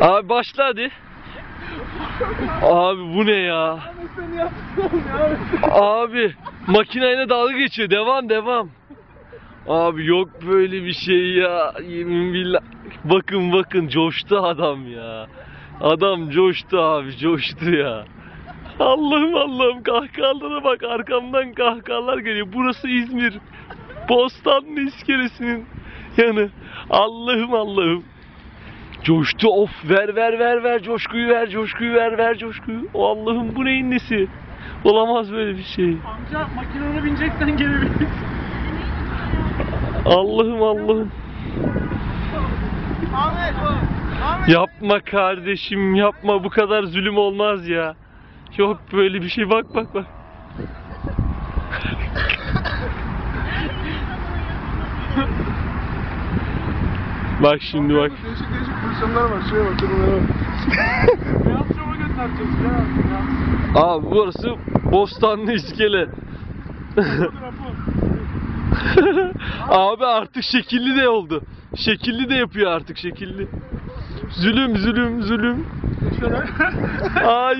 Abi başla hadi. Abi bu ne ya? Abi makineyle dalga geçiyor. Devam devam. Abi yok böyle bir şey ya. Yemin billah. Bakın bakın coştu adam ya. Adam coştu abi coştu ya. Allah'ım Allah'ım kahkahalara bak arkamdan kahkahalar geliyor. Burası İzmir. Bostanlı iskelesinin yanı. Allah'ım Allah'ım. Coştu of ver ver ver ver coşkuyu ver coşkuyu ver ver coşkuyu. Allah'ım bu neyin nesi? Olamaz böyle bir şey. Amca makinene bineceksen geri bin. Allah'ım Allah'ım. Yapma kardeşim yapma bu kadar zulüm olmaz ya. Yok böyle bir şey bak bak bak. Bak şimdi bak. Değişik değişik pozisyonlar var. Şuraya bak, şuraya bak. Beyaz şova göndereceğiz. Gel. Abi burası Bostanlı iskele. Abi artık şekilli de oldu. Şekilli de yapıyor artık şekilli. Zulüm zulüm zulüm. Hayır.